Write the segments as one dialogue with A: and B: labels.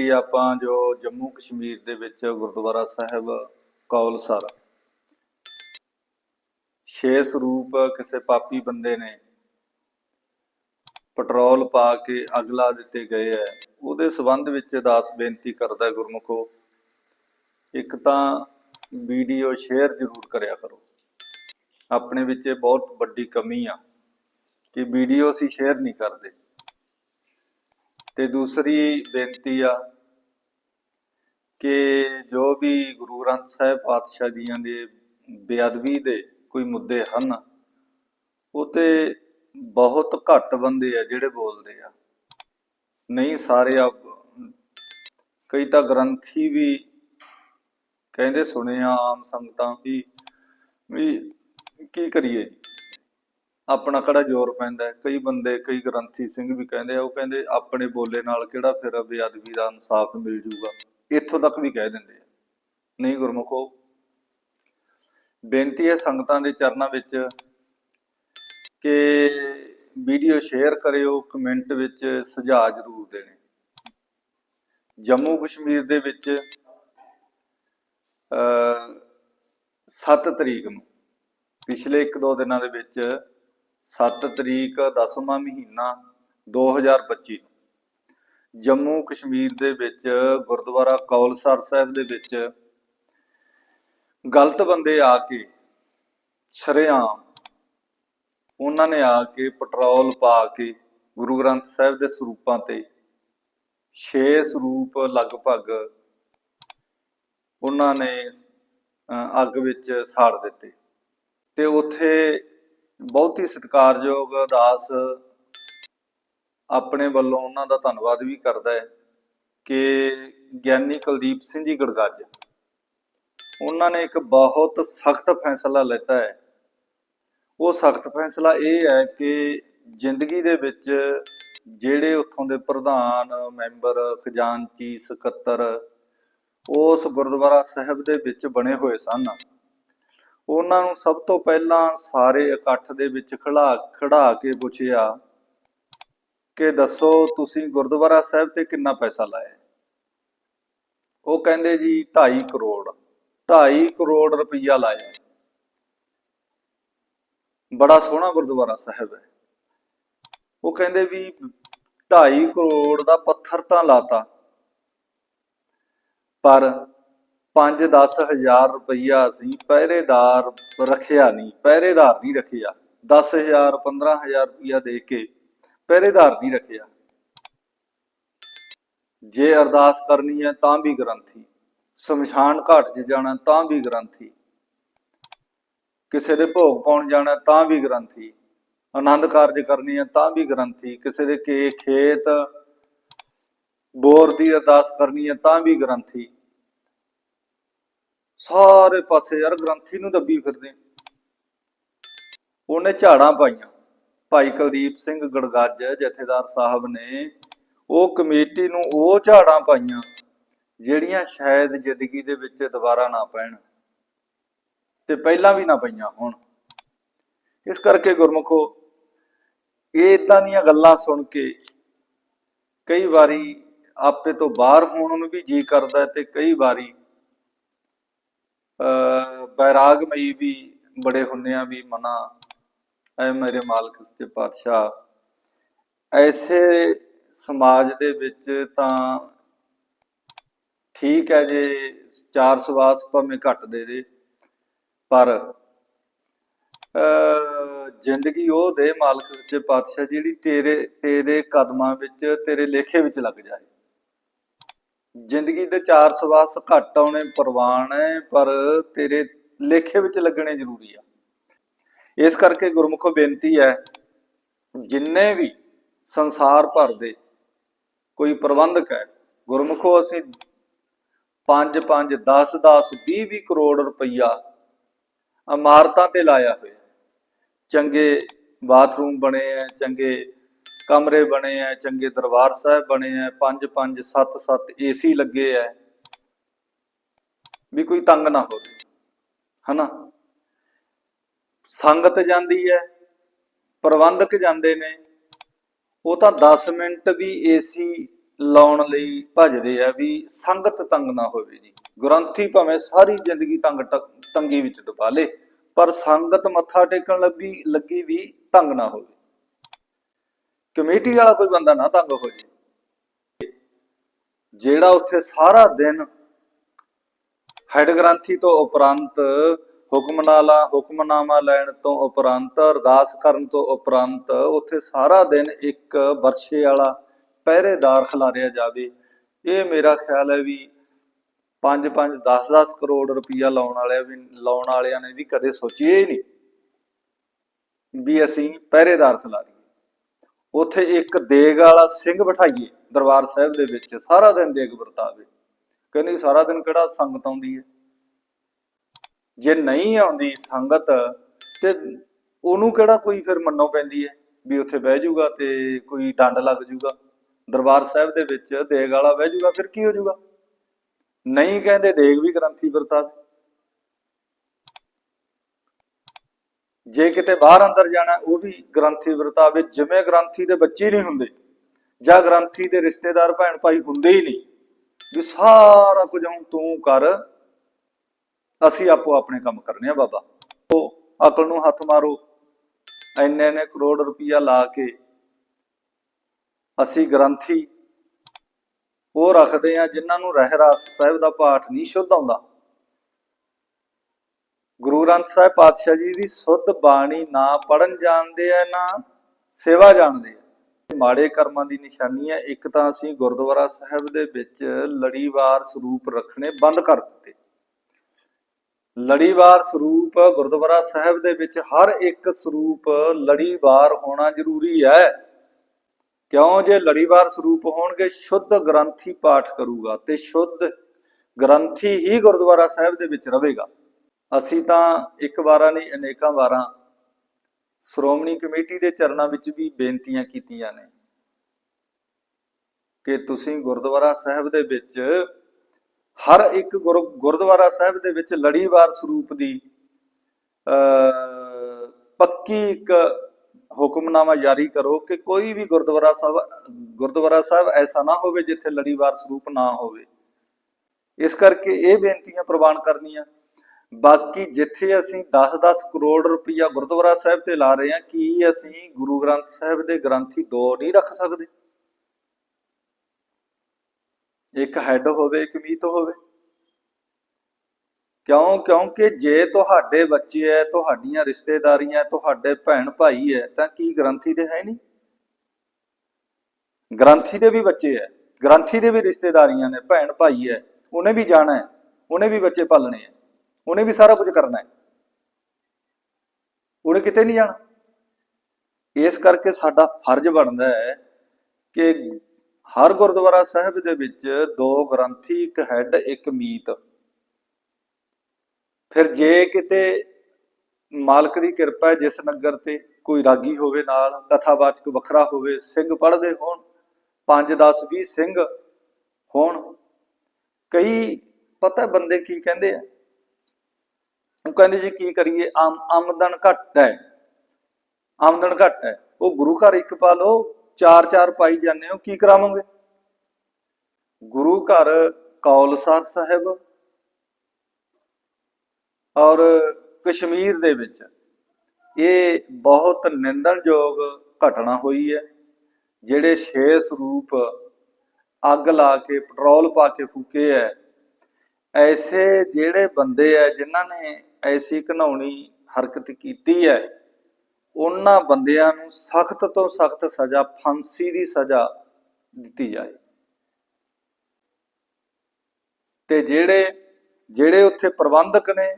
A: ਬੇਨਤੀ ਆਪਾਂ ਜੋ ਜੰਮੂ ਕਸ਼ਮੀਰ ਦੇ ਵਿੱਚ ਗੁਰਦੁਆਰਾ ਸਾਹਿਬ ਕੌਲਸਰ ਛੇ ਸਰੂਪ ਕਿਸੇ ਪਾਪੀ ਬੰਦੇ ਨੇ ਪੈਟਰੋਲ ਪਾ ਕੇ ਅਗਲਾ ਦਿੱਤੇ ਗਏ ਹੈ ਉਹਦੇ ਸਬੰਧ ਵਿੱਚ ਦਾਸ ਬੇਨਤੀ ਕਰਦਾ ਗੁਰਮੁਖੋ, ਇੱਕ ਤਾਂ ਵੀਡੀਓ ਸ਼ੇਅਰ ਜ਼ਰੂਰ ਕਰਿਆ ਕਰੋ। ਆਪਣੇ ਵਿੱਚ ਇਹ ਬਹੁਤ ਵੱਡੀ ਕਮੀ ਆ ਕਿ ਵੀਡੀਓ ਅਸੀਂ ਸ਼ੇਅਰ ਨਹੀਂ ਕਰਦੇ। ਤੇ ਦੂਸਰੀ ਬੇਨਤੀ ਆ ਕਿ ਜੋ ਵੀ ਗੁਰੂ ਗ੍ਰੰਥ ਸਾਹਿਬ ਪਾਤਸ਼ਾਹ ਜੀਆਂ ਦੇ ਬੇਅਦਬੀ ਦੇ ਕੋਈ ਮੁੱਦੇ ਹਨ, ਉਹ ਤੇ ਬਹੁਤ ਘੱਟ ਬੰਦੇ ਆ ਜਿਹੜੇ ਬੋਲਦੇ ਆ। ਨਹੀਂ ਸਾਰੇ ਆ ਕਈ ਤਾਂ ਗ੍ਰੰਥੀ ਵੀ ਕਹਿੰਦੇ ਸੁਣੇ ਆਮ ਸੰਗਤਾਂ ਵੀ ਵੀ ਕੀ ਕਰੀਏ ਜੀ? ਆਪਣਾ ਕਿਹੜਾ ਜ਼ੋਰ ਪੈਂਦਾ ਕਈ ਬੰਦੇ, ਕਈ ਗ੍ਰੰਥੀ ਸਿੰਘ ਵੀ ਕਹਿੰਦੇ ਆ, ਉਹ ਕਹਿੰਦੇ ਆਪਣੇ ਬੋਲੇ ਨਾਲ ਕਿਹੜਾ ਫਿਰ ਬੇਅਦਬੀ ਦਾ ਇਨਸਾਫ ਮਿਲ ਜੂਗਾ? ਇੱਥੋਂ ਤੱਕ ਵੀ ਕਹਿ ਦਿੰਦੇ ਆ। ਨਹੀਂ ਗੁਰਮੁਖੋ, ਬੇਨਤੀ ਹੈ ਸੰਗਤਾਂ ਦੇ ਚਰਨਾਂ ਵਿੱਚ ਕਿ ਵੀਡੀਓ ਸ਼ੇਅਰ ਕਰਿਓ, ਕਮੈਂਟ ਵਿੱਚ ਸੁਝਾਅ ਜ਼ਰੂਰ ਦੇਣੇ। ਜੰਮੂ ਕਸ਼ਮੀਰ ਦੇ ਵਿੱਚ ਅ 7 ਤਰੀਕ ਨੂੰ, ਪਿਛਲੇ 1-2 ਦਿਨਾਂ ਦੇ ਵਿੱਚ 7 ਤਰੀਕ 10ਵਾਂ ਮਹੀਨਾ 2025 ਜੰਮੂ ਕਸ਼ਮੀਰ ਦੇ ਵਿੱਚ ਗੁਰਦੁਆਰਾ ਕੌਲਸਰ ਸਾਹਿਬ ਦੇ ਵਿੱਚ ਗਲਤ ਬੰਦੇ ਆ ਕੇ ਸ਼ਰੇਆਮ ਉਹਨਾਂ ਨੇ ਆ ਕੇ ਪੈਟਰੋਲ ਪਾ ਕੇ ਗੁਰੂ ਗ੍ਰੰਥ ਸਾਹਿਬ ਦੇ ਸਰੂਪਾਂ ਤੇ 6 ਸਰੂਪ ਲਗਭਗ ਉਹਨਾਂ ਨੇ ਅੱਗ ਵਿੱਚ ਸਾੜ ਦਿੱਤੇ। ਤੇ ਉੱਥੇ ਬਹੁਤ ਹੀ ਸਤਿਕਾਰਯੋਗ ਦਾਸ ਆਪਣੇ ਵੱਲੋਂ ਉਹਨਾਂ ਦਾ ਧੰਨਵਾਦ ਵੀ ਕਰਦਾ ਹੈ ਕਿ ਗਿਆਨੀ ਕੁਲਦੀਪ ਸਿੰਘ ਜੀ ਗੜਗੱਜ ਉਹਨਾਂ ਨੇ ਇੱਕ ਬਹੁਤ ਸਖਤ ਫੈਸਲਾ ਲਿੱਤਾ ਹੈ। ਉਹ ਸਖਤ ਫੈਸਲਾ ਇਹ ਹੈ ਕਿ ਜ਼ਿੰਦਗੀ ਦੇ ਵਿੱਚ ਜਿਹੜੇ ਉੱਥੋਂ ਦੇ ਪ੍ਰਧਾਨ, ਮੈਂਬਰ, ਖਜ਼ਾਨਚੀ, ਸਕੱਤਰ, ਉਸ ਗੁਰਦੁਆਰਾ ਸਾਹਿਬ ਦੇ ਵਿੱਚ ਬਣੇ ਹੋਏ ਸਨ। ਉਹਨਾਂ ਨੂੰ ਸਭ ਤੋਂ ਪਹਿਲਾਂ ਸਾਰੇ ਇਕੱਠ ਦੇ ਵਿੱਚ ਖੜਾ ਖੜਾ ਕੇ ਪੁੱਛਿਆ ਕਿ ਦੱਸੋ ਤੁਸੀਂ ਗੁਰਦੁਆਰਾ ਸਾਹਿਬ ਤੇ ਕਿੰਨਾ ਪੈਸਾ ਲਾਇਆ? ਉਹ ਕਹਿੰਦੇ ਜੀ 2.5 ਕਰੋੜ 2.5 ਕਰੋੜ ਰੁਪਈਆ ਲਾਇਆ। ਬੜਾ ਸੋਹਣਾ ਗੁਰਦੁਆਰਾ ਸਾਹਿਬ ਹੈ। ਉਹ ਕਹਿੰਦੇ ਵੀ 2.5 ਕਰੋੜ ਦਾ ਪੱਥਰ ਤਾਂ ਲਾਤਾ। ਪਰ 5-10 ਹਜ਼ਾਰ ਰੁਪਈਆ ਅਸੀਂ ਪਹਿਰੇਦਾਰ ਰੱਖਿਆ ਨਹੀਂ, ਪਹਿਰੇਦਾਰ ਨਹੀਂ ਰੱਖਿਆ। 10000 15000 ਰੁਪਈਆ ਦੇ ਕੇ ਪਹਿਰੇਦਾਰ ਨਹੀਂ ਰੱਖਿਆ। ਜੇ ਅਰਦਾਸ ਕਰਨੀ ਹੈ ਤਾਂ ਵੀ ਗ੍ਰੰਥੀ, ਸ਼ਮਸ਼ਾਨ ਘਾਟ 'ਚ ਜਾਣਾ ਤਾਂ ਵੀ ਗ੍ਰੰਥੀ, ਕਿਸੇ ਦੇ ਭੋਗ ਪਾਉਣ ਜਾਣਾ ਤਾਂ ਵੀ ਗ੍ਰੰਥੀ, ਆਨੰਦ ਕਾਰਜ ਕਰਨੀ ਹੈ ਤਾਂ ਵੀ ਗ੍ਰੰਥੀ, ਕਿਸੇ ਦੇ ਕੇ ਖੇਤ ਬੋਰ ਦੀ ਅਰਦਾਸ ਕਰਨੀ ਹੈ ਤਾਂ ਵੀ ਗ੍ਰੰਥੀ ਸਾਰੇ ਪਾਸੇ ਯਾਰ ਗ੍ਰੰਥੀ ਨੂੰ ਦੱਬੀ ਫਿਰਦੇ। ਉਹਨੇ ਝਾੜਾਂ ਪਾਈਆਂ। ਭਾਈ ਕੁਲਦੀਪ ਸਿੰਘ ਗੜਗੱਜ, ਜਥੇਦਾਰ ਸਾਹਿਬ ਨੇ ਉਹ ਕਮੇਟੀ ਨੂੰ ਉਹ ਝਾੜਾਂ ਪਾਈਆਂ, ਜਿਹੜੀਆਂ ਸ਼ਾਇਦ ਜ਼ਿੰਦਗੀ ਦੇ ਵਿੱਚ ਦੁਬਾਰਾ ਨਾ ਪੈਣ। ਤੇ ਪਹਿਲਾਂ ਵੀ ਨਾ ਪਈਆਂ ਹੋਣ। ਇਸ ਕਰਕੇ ਗੁਰਮੁਖੋ, ਇਹ ਇਦਾਂ ਦੀਆਂ ਗੱਲਾਂ ਸੁਣ ਕੇ ਕਈ ਵਾਰੀ ਆਪੇ ਤੋਂ ਬਾਹਰ ਹੋਣ ਨੂੰ ਵੀ ਜੀ ਕਰਦਾ ਤੇ ਕਈ ਵਾਰੀ ਬੈਰਾਗਮਈ ਵੀ ਬੜੇ ਹੁੰਨੇ ਆ ਵੀ ਮਨਾ, ਐ ਮੇਰੇ ਮਾਲਕ ਸੱਚੇ ਪਾਤਸ਼ਾਹ। ਐਸੇ ਸਮਾਜ ਦੇ ਵਿੱਚ ਤਾਂ ਠੀਕ ਹੈ ਜੇ ਚਾਰ ਸਵਾਸ ਭਾਵੇਂ ਘੱਟ ਦੇ ਦੇ, ਪਰ ਅ ਜ਼ਿੰਦਗੀ ਉਹ ਦੇ ਮਾਲਕ ਸੱਚੇ ਪਾਤਸ਼ਾਹ ਜਿਹੜੀ ਤੇਰੇ ਤੇਰੇ ਕਦਮਾਂ ਵਿੱਚ, ਤੇਰੇ ਲੇਖੇ ਵਿੱਚ ਲੱਗ ਜਾਏ। ਜ਼ਿੰਦਗੀ ਦੇ ਚਾਰ ਸਵਾਸ ਘੱਟ ਆਉਣੇ ਪ੍ਰਵਾਨ ਹੈ, ਪਰ ਤੇਰੇ ਲੇਖੇ ਵਿੱਚ ਲੱਗਣੇ ਜ਼ਰੂਰੀ ਆ। ਇਸ ਕਰਕੇ ਗੁਰਮੁਖੋ ਬੇਨਤੀ ਹੈ, ਜਿੰਨੇ ਵੀ ਸੰਸਾਰ ਭਰ ਦੇ ਕੋਈ ਪ੍ਰਬੰਧਕ ਹੈ, ਗੁਰਮੁਖੋ ਅਸੀਂ 5 5 10 10 20 20 ਕਰੋੜ ਰੁਪਈਆ ਇਮਾਰਤਾਂ ਤੇ ਲਾਇਆ ਹੋਇਆ। ਚੰਗੇ ਬਾਥਰੂਮ ਬਣੇ ਐ ਚੰਗੇ ਕਮਰੇ ਬਣੇ ਐ, ਚੰਗੇ ਦਰਬਾਰ ਸਾਹਿਬ ਬਣੇ ਐ 5 5 7 7 ਏਸੀ ਲੱਗੇ ਐ। ਵੀ ਕੋਈ ਤੰਗ ਨਾ ਹੋਵੇ, ਹਨਾ? ਸੰਗਤ ਜਾਂਦੀ ਐ, ਪ੍ਰਬੰਧਕ ਜਾਂਦੇ ਨੇ, ਉਹ ਤਾਂ 10 ਮਿੰਟ ਵੀ ਏਸੀ ਲਾਉਣ ਲਈ ਭਜਦੇ ਆ ਵੀ ਸੰਗਤ ਤੰਗ ਨਾ ਹੋਵੇ ਜੀ। ਗ੍ਰੰਥੀ ਭਾਵੇਂ ਸਾਰੀ ਜ਼ਿੰਦਗੀ ਤੰਗ ਟ- ਤੰਗੀ ਵਿੱਚ ਡੁਬਾ ਲੇ, ਪਰ ਸੰਗਤ ਮੱਥਾ ਟੇਕਣ ਲੱਗੀ ਲੱਗੀ ਵੀ ਤੰਗ ਨਾ ਹੋਵੇ। ਕਮੇਟੀ ਵਾਲਾ ਕੋਈ ਬੰਦਾ ਨਾ ਤੰਗ ਹੋ ਜੇ ਜਿਹੜਾ ਉੱਥੇ ਸਾਰਾ ਦਿਨ ਹੈਡ ਗ੍ਰੰਥੀ ਤੋਂ ਉਪਰੰਤ ਹੁਕਮਨਾਲਾ ਹੁਕਮਨਾਮਾ ਲੈਣ ਤੋਂ ਉਪਰੰਤ, ਅਰਦਾਸ ਕਰਨ ਤੋਂ ਉਪਰੰਤ ਉੱਥੇ ਸਾਰਾ ਦਿਨ ਇੱਕ ਵਰਸ਼ੇ ਵਾਲਾ ਪਹਿਰੇਦਾਰ ਖਿਲਾਰਿਆ ਜਾਵੇ। ਇਹ ਮੇਰਾ ਖਿਆਲ ਹੈ ਵੀ 5 5 10 10 ਕਰੋੜ ਰੁਪਈਆ ਲਾਉਣ ਵਾਲਿਆਂ ਵੀ, ਲਾਉਣ ਵਾਲਿਆਂ ਨੇ ਵੀ ਕਦੇ ਸੋਚਿਆ ਹੀ ਨਹੀਂ ਵੀ ਅਸੀਂ ਪਹਿਰੇਦਾਰ ਖਿਲਾਰੀਏ ਉੱਥੇ ਇੱਕ ਦੇਗ ਵਾਲਾ ਸਿੰਘ ਬਿਠਾਈਏ ਦਰਬਾਰ ਸਾਹਿਬ ਦੇ ਵਿੱਚ, ਸਾਰਾ ਦਿਨ ਦੇਗ ਵਰਤਾਵੇ। ਕਹਿੰਦੀ ਸਾਰਾ ਦਿਨ ਕਿਹੜਾ ਸੰਗਤ ਆਉਂਦੀ ਹੈ? ਜੇ ਨਹੀਂ ਆਉਂਦੀ ਸੰਗਤ, ਤੇ ਉਹਨੂੰ ਕਿਹੜਾ ਕੋਈ ਫਿਰ ਮੰਨੋ ਪੈਂਦੀ ਹੈ ਵੀ ਉੱਥੇ ਬਹਿ ਜਾਊਗਾ ਤੇ ਕੋਈ ਡੰਡ ਲੱਗ ਜਾਊਗਾ? ਦਰਬਾਰ ਸਾਹਿਬ ਦੇ ਵਿੱਚ ਦੇਗ ਵਾਲਾ ਬਹਿ ਜਾਊਗਾ, ਫਿਰ ਕੀ ਹੋ ਜਾਊਗਾ? ਨਹੀਂ ਕਹਿੰਦੇ ਦੇਗ ਵੀ ਗ੍ਰੰਥੀ ਵਰਤਾਵੇ। ਜੇ ਕਿਤੇ ਬਾਹਰ ਅੰਦਰ ਜਾਣਾ, ਉਹ ਵੀ ਗ੍ਰੰਥੀ ਵਰਤਾਵੇ ਜਿਵੇਂ ਗ੍ਰੰਥੀ ਦੇ ਬੱਚੇ ਨਹੀਂ ਹੁੰਦੇ, ਜਾਂ ਗ੍ਰੰਥੀ ਦੇ ਰਿਸ਼ਤੇਦਾਰ ਭੈਣ ਭਾਈ ਹੁੰਦੇ ਹੀ ਨਹੀਂ, ਵੀ ਸਾਰਾ ਕੁਝ ਹੁਣ ਤੂੰ ਕਰ, ਅਸੀਂ ਆਪੋ ਆਪਣੇ ਕੰਮ ਕਰਨੇ ਆ ਬਾਬਾ। ਉਹ ਅਕਲ ਨੂੰ ਹੱਥ ਮਾਰੋ ਐਨੇ ਨੇ ਕਰੋੜ ਰੁਪਈਆ ਲਾ ਕੇ ਅਸੀਂ ਗ੍ਰੰਥੀ ਉਹ ਰੱਖਦੇ ਆ, ਜਿਨ੍ਹਾਂ ਨੂੰ ਰਹਿਰਾਸ ਸਾਹਿਬ ਦਾ ਪਾਠ ਨਹੀਂ ਸ਼ੁੱਧ ਆਉਂਦਾ। ਗੁਰੂ ਗ੍ਰੰਥ ਸਾਹਿਬ ਪਾਤਸ਼ਾਹ ਜੀ ਦੀ ਸੁੱਧ ਬਾਣੀ ਨਾ ਪੜਨ ਜਾਣਦੇ ਆ, ਨਾ ਸੇਵਾ ਜਾਣਦੇ ਆ। ਮਾੜੇ ਕਰਮਾਂ ਦੀ ਨਿਸ਼ਾਨੀ ਹੈ ਇੱਕ ਤਾਂ ਅਸੀਂ ਗੁਰਦੁਆਰਾ ਸਾਹਿਬ ਦੇ ਵਿੱਚ ਲੜੀਵਾਰ ਸਰੂਪ ਰੱਖਣੇ ਬੰਦ ਕਰ ਦਿੱਤੇ। ਲੜੀਵਾਰ ਸਰੂਪ ਗੁਰਦੁਆਰਾ ਸਾਹਿਬ ਦੇ ਵਿੱਚ ਹਰ ਇੱਕ ਸਰੂਪ ਲੜੀਵਾਰ ਹੋਣਾ ਜ਼ਰੂਰੀ ਹੈ। ਕਿਉਂ? ਜੇ ਲੜੀਵਾਰ ਸਰੂਪ ਹੋਣਗੇ, ਸ਼ੁੱਧ ਗ੍ਰੰਥੀ ਪਾਠ ਕਰੂਗਾ ਤੇ ਸ਼ੁੱਧ ਗ੍ਰੰਥੀ ਹੀ ਗੁਰਦੁਆਰਾ ਸਾਹਿਬ ਦੇ ਵਿੱਚ ਰਹੇਗਾ। ਅਸੀਂ ਤਾਂ ਇੱਕ ਵਾਰਾਂ ਨਹੀਂ, ਅਨੇਕਾਂ ਵਾਰਾਂ ਸ਼੍ਰੋਮਣੀ ਕਮੇਟੀ ਦੇ ਚਰਨਾਂ ਵਿੱਚ ਵੀ ਬੇਨਤੀਆਂ ਕੀਤੀਆਂ ਨੇ ਕਿ ਤੁਸੀਂ ਗੁਰਦੁਆਰਾ ਸਾਹਿਬ ਦੇ ਵਿੱਚ ਹਰ ਇੱਕ ਗੁਰ- ਗੁਰਦੁਆਰਾ ਸਾਹਿਬ ਦੇ ਵਿੱਚ ਲੜੀਵਾਰ ਸਰੂਪ ਦੀ ਅ ਪੱਕੀ ਇੱਕ ਹੁਕਮਨਾਮਾ ਜਾਰੀ ਕਰੋ ਕਿ ਕੋਈ ਵੀ ਗੁਰਦੁਆਰਾ ਸਾਹਿਬ ਗੁਰਦੁਆਰਾ ਸਾਹਿਬ ਐਸਾ ਨਾ ਹੋਵੇ ਜਿੱਥੇ ਲੜੀਵਾਰ ਸਰੂਪ ਨਾ ਹੋਵੇ। ਇਸ ਕਰਕੇ ਇਹ ਬੇਨਤੀਆਂ ਪ੍ਰਵਾਨ ਕਰਨੀਆਂ। ਬਾਕੀ ਜਿੱਥੇ ਅਸੀਂ 10-10 ਕਰੋੜ ਰੁਪਇਆ ਗੁਰਦੁਆਰਾ ਸਾਹਿਬ ਤੇ ਲਾ ਰਹੇ ਹਾਂ, ਕੀ ਅਸੀਂ ਗੁਰੂ ਗ੍ਰੰਥ ਸਾਹਿਬ ਦੇ ਗ੍ਰੰਥੀ ਦੋ ਨਹੀਂ ਰੱਖ ਸਕਦੇ? ਇੱਕ ਹੈੱਡ ਹੋਵੇ, ਇੱਕ ਮੀਤ ਹੋਵੇ। ਕਿਉਂ? ਕਿਉਂਕਿ ਜੇ ਤੁਹਾਡੇ ਬੱਚੇ ਐ, ਤੁਹਾਡੀਆਂ ਰਿਸ਼ਤੇਦਾਰੀਆਂ, ਤੁਹਾਡੇ ਭੈਣ ਭਾਈ ਐ, ਤਾਂ ਕੀ ਗ੍ਰੰਥੀ ਦੇ ਹੈ ਨਹੀਂ? ਗ੍ਰੰਥੀ ਦੇ ਵੀ ਬੱਚੇ ਐ, ਗ੍ਰੰਥੀ ਦੇ ਵੀ ਰਿਸ਼ਤੇਦਾਰੀਆਂ ਨੇ, ਭੈਣ ਭਾਈ ਐ, ਉਹਨੇ ਵੀ ਜਾਣਾ ਹੈ ਉਹਨੇ ਵੀ ਬੱਚੇ ਪਾਲਣੇ ਐ। ਉਹਨੇ ਵੀ ਸਾਰਾ ਕੁਝ ਕਰਨਾ ਹੈ। ਉਹਨੇ ਕਿਤੇ ਨਹੀਂ ਜਾਣਾ। ਇਸ ਕਰਕੇ ਸਾਡਾ ਫਰਜ਼ ਬਣਦਾ ਹੈ ਕਿ ਹਰ ਗੁਰਦੁਆਰਾ ਸਾਹਿਬ ਦੇ ਵਿੱਚ ਦੋ ਗ੍ਰੰਥੀ, ਇੱਕ ਹੈੱਡ, ਇੱਕ ਮੀਤ। ਫਿਰ ਜੇ ਕਿਤੇ ਮਾਲਕ ਦੀ ਕਿਰਪਾ ਹੈ, ਜਿਸ ਨਗਰ ਤੇ ਕੋਈ ਰਾਗੀ ਹੋਵੇ ਨਾਲ ਕਥਾਵਾਚਕ ਵੱਖਰਾ ਹੋਵੇ, ਸਿੰਘ ਪੜ੍ਹਦੇ ਹੋਣ 5 10 20 ਸਿੰਘ ਹੋਣ, ਕਈ ਪਤਾ ਬੰਦੇ ਕੀ ਕਹਿੰਦੇ ਆ? ਉਹ ਕਹਿੰਦੇ ਜੀ ਕੀ ਕਰੀਏ? ਆਮ, ਆਮਦਨ ਘੱਟ ਹੈ। ਆਮਦਨ ਘੱਟ ਹੈ। ਉਹ ਗੁਰੂ ਘਰ ਇੱਕ ਪਾ ਲਓ, ਚਾਰ ਚਾਰ ਪਾਈ ਜਾਂਦੇ ਹੋ, ਕੀ ਕਰਾਵੋਗੇ? ਗੁਰੂ ਘਰ ਕੌਲਸਰ ਸਾਹਿਬ ਔਰ ਕਸ਼ਮੀਰ ਦੇ ਵਿੱਚ ਇਹ ਬਹੁਤ ਨਿੰਦਣਯੋਗ ਘਟਨਾ ਹੋਈ ਹੈ, ਜਿਹੜੇ ਛੇ ਸਰੂਪ ਅੱਗ ਲਾ ਕੇ, ਪੈਟਰੋਲ ਪਾ ਕੇ ਫੂਕੇ ਹੈ। ਐਸੇ ਜਿਹੜੇ ਬੰਦੇ ਐ ਜਿਨ੍ਹਾਂ ਨੇ ਐਸੀ ਘਨਾਉਣੀ ਹਰਕਤ ਕੀਤੀ ਹੈ, ਉਹਨਾਂ ਬੰਦਿਆਂ ਨੂੰ ਸਖਤ ਤੋਂ ਸਖਤ ਸਜ਼ਾ, ਫਾਂਸੀ ਦੀ ਸਜ਼ਾ ਦਿੱਤੀ ਜਾਏ। ਤੇ ਜਿਹੜੇ ਜਿਹੜੇ ਉੱਥੇ ਪ੍ਰਬੰਧਕ ਨੇ,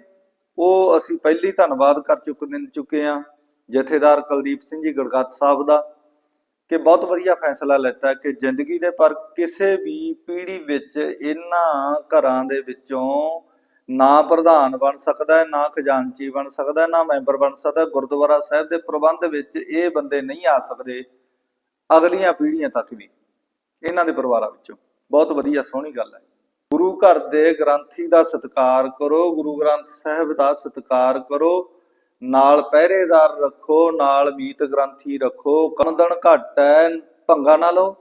A: ਉਹ ਅਸੀਂ ਪਹਿਲੀ ਧੰਨਵਾਦ ਕਰ ਚੁੱਕੇ ਚੁੱਕੇ ਆ ਜਥੇਦਾਰ ਕੁਲਦੀਪ ਸਿੰਘ ਜੀ ਗੜਗੱਤ ਸਾਹਿਬ ਦਾ, ਕਿ ਬਹੁਤ ਵਧੀਆ ਫੈਸਲਾ ਲੈਤਾ ਕਿ ਜ਼ਿੰਦਗੀ ਦੇ ਪਰ ਕਿਸੇ ਵੀ ਪੀੜ੍ਹੀ ਵਿੱਚ ਇਹਨਾਂ ਘਰਾਂ ਦੇ ਵਿੱਚੋਂ ਨਾ ਪ੍ਰਧਾਨ ਬਣ ਸਕਦਾ ਹੈ, ਨਾ ਖਜ਼ਾਨਚੀ ਬਣ ਸਕਦਾ ਹੈ, ਨਾ ਮੈਂਬਰ ਬਣ ਸਕਦਾ ਗੁਰਦੁਆਰਾ ਸਾਹਿਬ ਦੇ ਪ੍ਰਬੰਧ ਵਿੱਚ ਇਹ ਬੰਦੇ ਨਹੀਂ ਆ ਸਕਦੇ ਅਗਲੀਆਂ ਪੀੜ੍ਹੀਆਂ ਤੱਕ ਵੀ, ਇਹਨਾਂ ਦੇ ਪਰਿਵਾਰਾਂ ਵਿੱਚੋਂ। ਬਹੁਤ ਵਧੀਆ, ਸੋਹਣੀ ਗੱਲ ਹੈ। ਗੁਰੂ ਘਰ ਦੇ ਗ੍ਰੰਥੀ ਦਾ ਸਤਿਕਾਰ ਕਰੋ, ਗੁਰੂ ਗ੍ਰੰਥ ਸਾਹਿਬ ਦਾ ਸਤਿਕਾਰ ਕਰੋ, ਨਾਲ ਪਹਿਰੇਦਾਰ ਰੱਖੋ, ਨਾਲ ਮੀਤ ਗ੍ਰੰਥੀ ਰੱਖੋ ਕਮਦਨ ਘੱਟ ਹੈ, ਭੰਗਾ ਨਾ ਲਓ।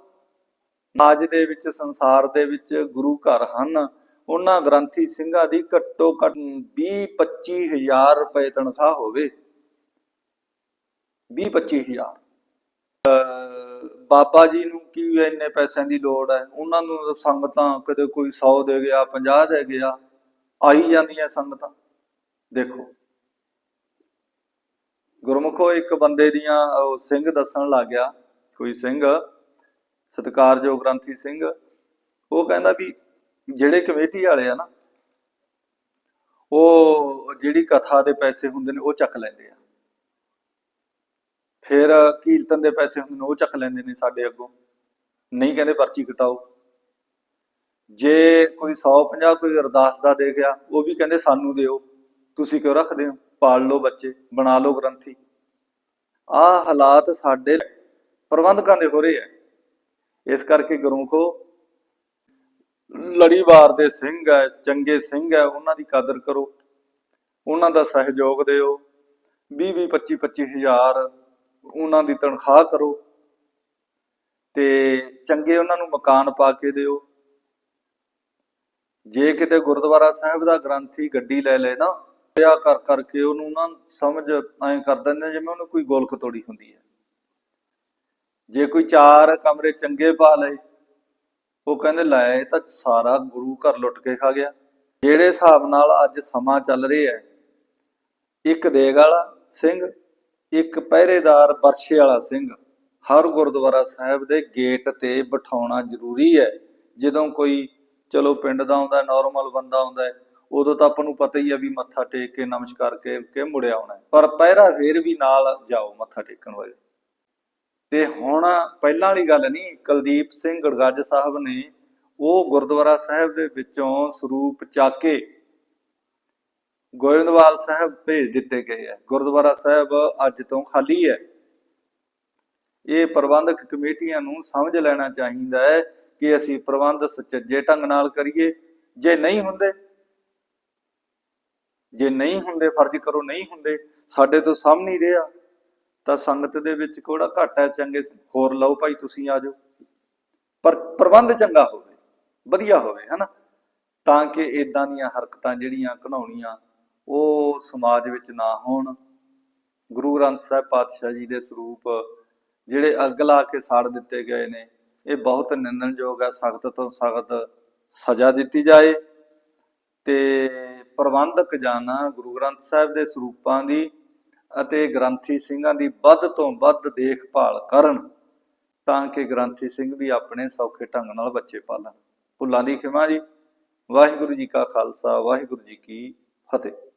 A: ਅੱਜ ਦੇ ਵਿੱਚ, ਸੰਸਾਰ ਦੇ ਵਿੱਚ ਗੁਰੂ ਘਰ ਹਨ। ਉਹਨਾਂ ਗ੍ਰੰਥੀ ਸਿੰਘਾਂ ਦੀ ਘੱਟੋ ਘੱਟ 20 25000 ਰੁਪਏ ਤਨਖਾਹ ਹੋਵੇ। 20 25000 ਬਾਬਾ ਜੀ ਨੂੰ ਕੀ ਇੰਨੇ ਪੈਸਿਆਂ ਦੀ ਲੋੜ ਹੈ? ਉਹਨਾਂ ਨੂੰ ਸੰਗਤਾਂ ਕਦੇ ਕੋਈ 100 ਦੇ ਗਿਆ 50 ਦੇ ਗਿਆ, ਆਈ ਜਾਂਦੀਆਂ ਸੰਗਤਾਂ। ਦੇਖੋ। ਗੁਰਮੁਖੋ, ਇੱਕ ਬੰਦੇ ਦੀਆਂ ਸਿੰਘ ਦੱਸਣ ਲੱਗ ਗਿਆ, ਕੋਈ ਸਿੰਘ, ਸਤਿਕਾਰਯੋਗ ਗ੍ਰੰਥੀ ਸਿੰਘ, ਉਹ ਕਹਿੰਦਾ ਵੀ ਜਿਹੜੇ ਕਮੇਟੀ ਵਾਲੇ ਆ ਨਾ, ਉਹ ਜਿਹੜੀ ਕਥਾ ਦੇ ਪੈਸੇ ਹੁੰਦੇ ਨੇ, ਉਹ ਚੱਕ ਲੈਂਦੇ ਆ। ਫਿਰ ਕੀਰਤਨ ਦੇ ਪੈਸੇ ਹੁੰਦੇ ਨੇ, ਉਹ ਚੱਕ ਲੈਂਦੇ ਨੇ ਸਾਡੇ ਅੱਗੋਂ। ਨਹੀਂ ਕਹਿੰਦੇ ਪਰਚੀ ਕਟਾਓ। ਜੇ ਕੋਈ 150 ਕੋਈ ਅਰਦਾਸ ਦਾ ਦੇ ਗਿਆ, ਉਹ ਵੀ ਕਹਿੰਦੇ ਸਾਨੂੰ ਦਿਓ। ਤੁਸੀਂ ਕਿਉਂ ਰੱਖਦੇ ਹੋ? ਪਾਲ ਲਓ ਬੱਚੇ, ਬਣਾ ਲਓ ਗ੍ਰੰਥੀ। ਆਹ ਹਾਲਾਤ ਸਾਡੇ ਪ੍ਰਬੰਧਕਾਂ ਦੇ ਹੋ ਰਹੇ ਆ। ਇਸ ਕਰਕੇ ਗੁਰੂ ਗੁਰਮੁਖੋ ਲੜੀਵਾਰ ਦੇ ਸਿੰਘ ਹੈ, ਚੰਗੇ ਸਿੰਘ ਹੈ, ਉਹਨਾਂ ਦੀ ਕਦਰ ਕਰੋ, ਉਹਨਾਂ ਦਾ ਸਹਿਯੋਗ ਦਿਓ 20 20 25 25 ਹਜ਼ਾਰ ਉਹਨਾਂ ਦੀ ਤਨਖਾਹ ਕਰੋ ਤੇ ਚੰਗੇ ਉਹਨਾਂ ਨੂੰ ਮਕਾਨ ਪਾ ਕੇ ਦਿਓ। ਜੇ ਕਿਤੇ ਗੁਰਦੁਆਰਾ ਸਾਹਿਬ ਦਾ ਗ੍ਰੰਥੀ ਗੱਡੀ ਲੈ ਲੈ ਨਾ ਪਿਆ ਕਰ ਕਰਕੇ ਉਹਨੂੰ ਨਾ ਸਮਝ ਐਂ ਕਰ ਦਿੰਦੇ ਜਿਵੇਂ ਉਹਨੂੰ ਕੋਈ ਗੋਲਕ ਤੋੜੀ ਹੁੰਦੀ ਹੈ। ਜੇ ਕੋਈ ਚਾਰ ਕਮਰੇ ਚੰਗੇ ਪਾ ਲਏ ਉਹ ਕਹਿੰਦੇ, ਲੈ, ਇਹ ਤਾਂ ਸਾਰਾ ਗੁਰੂ ਘਰ ਲੁੱਟ ਕੇ ਖਾ ਗਿਆ। ਜਿਹੜੇ ਹਿਸਾਬ ਨਾਲ ਅੱਜ ਸਮਾਂ ਚੱਲ ਰਿਹਾ ਹੈ, ਇੱਕ ਦੇਗ ਵਾਲਾ ਸਿੰਘ, ਇੱਕ ਪਹਿਰੇਦਾਰ ਵਰਸ਼ੇ ਵਾਲਾ ਸਿੰਘ, ਹਰ ਗੁਰਦੁਆਰਾ ਸਾਹਿਬ ਦੇ ਗੇਟ ਤੇ ਬਿਠਾਉਣਾ ਜ਼ਰੂਰੀ ਹੈ। ਜਦੋਂ ਕੋਈ, ਚਲੋ, ਪਿੰਡ ਦਾ ਆਉਂਦਾ ਨਾਰਮਲ ਬੰਦਾ ਆਉਂਦਾ ਹੈ, ਉਦੋਂ ਤਾਂ ਆਪਾਂ ਨੂੰ ਪਤਾ ਹੀ ਹੈ ਵੀ ਮੱਥਾ ਟੇਕ ਕੇ, ਨਮਸਕਾਰ ਕਰਕੇ ਮੁੜਿਆ ਆਉਣਾ ਪਰ ਪਹਿਰਾ ਫੇਰ ਵੀ ਨਾਲ ਜਾਓ ਮੱਥਾ ਟੇਕਣ ਵਾਲੇ। ਤੇ ਹੁਣ ਪਹਿਲਾਂ ਵਾਲੀ ਗੱਲ ਨਹੀਂ, ਕੁਲਦੀਪ ਸਿੰਘ ਗੜਗੱਜ ਸਾਹਿਬ ਨੇ ਉਹ ਗੁਰਦੁਆਰਾ ਸਾਹਿਬ ਦੇ ਵਿੱਚੋਂ ਸਰੂਪ ਚਾਕੇ ਗੋਇੰਦਵਾਲ ਸਾਹਿਬ ਭੇਜ ਦਿੱਤੇ ਗਏ ਹੈ ਗੁਰਦੁਆਰਾ ਸਾਹਿਬ ਅੱਜ ਤੋਂ ਖਾਲੀ ਹੈ। ਇਹ ਪ੍ਰਬੰਧਕ ਕਮੇਟੀਆਂ ਨੂੰ ਸਮਝ ਲੈਣਾ ਚਾਹੀਦਾ ਹੈ ਕਿ ਅਸੀਂ ਪ੍ਰਬੰਧ ਸੁਚੱਜੇ ਢੰਗ ਨਾਲ ਕਰੀਏ। ਜੇ ਨਹੀਂ ਹੁੰਦੇ, ਜੇ ਨਹੀਂ ਹੁੰਦੇ, ਫਰਜ਼ ਕਰੋ ਨਹੀਂ ਹੁੰਦੇ, ਸਾਡੇ ਤੋਂ ਸਾਹਮਣੇ ਰਿਹਾ। ਤਾਂ ਸੰਗਤ ਦੇ ਵਿੱਚ ਕੋੜਾ ਘੱਟ ਹੈ, ਚੰਗੇ ਹੋਰ ਲਓ ਭਾਈ, ਤੁਸੀਂ ਆ ਜਾਓ। ਪਰ ਪ੍ਰਬੰਧ ਚੰਗਾ ਹੋਵੇ, ਵਧੀਆ ਹੋਵੇ, ਹਨਾ? ਤਾਂ ਕਿ ਇਦਾਂ ਦੀਆਂ ਹਰਕਤਾਂ ਜਿਹੜੀਆਂ ਘਣਾਉਣੀਆਂ, ਉਹ ਸਮਾਜ ਵਿੱਚ ਨਾ ਹੋਣ। ਗੁਰੂ ਗ੍ਰੰਥ ਸਾਹਿਬ ਪਾਤਸ਼ਾਹ ਜੀ ਦੇ ਸਰੂਪ, ਜਿਹੜੇ ਅੱਗ ਲਾ ਕੇ ਸਾੜ ਦਿੱਤੇ ਗਏ ਨੇ, ਇਹ ਬਹੁਤ ਨਿੰਦਣਯੋਗ ਹੈ। ਸਖਤ ਤੋਂ ਸਖਤ ਸਜ਼ਾ ਦਿੱਤੀ ਜਾਏ। ਤੇ ਪ੍ਰਬੰਧਕ ਜਾਨਾ ਗੁਰੂ ਗ੍ਰੰਥ ਸਾਹਿਬ ਦੇ ਸਰੂਪਾਂ ਦੀ ਅਤੇ ਗ੍ਰੰਥੀ ਸਿੰਘਾਂ ਦੀ ਵੱਧ ਤੋਂ ਵੱਧ ਦੇਖਭਾਲ ਕਰਨ ਤਾਂ ਕਿ ਗ੍ਰੰਥੀ ਸਿੰਘ ਵੀ ਆਪਣੇ ਸੌਖੇ ਢੰਗ ਨਾਲ ਬੱਚੇ ਪਾਲਣ। ਭੁੱਲਾਂ ਦੀ ਖਿਮਾ ਜੀ। ਵਾਹਿਗੁਰੂ ਜੀ ਕਾ ਖਾਲਸਾ, ਵਾਹਿਗੁਰੂ ਜੀ ਕੀ ਫਤਿਹ।